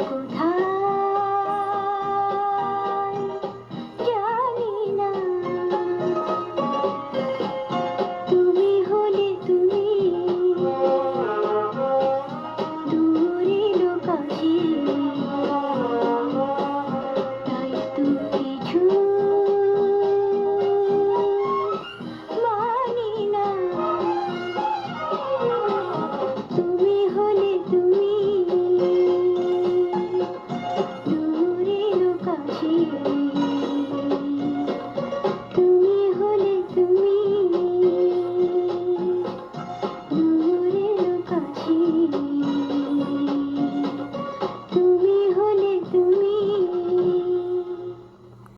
কোথায়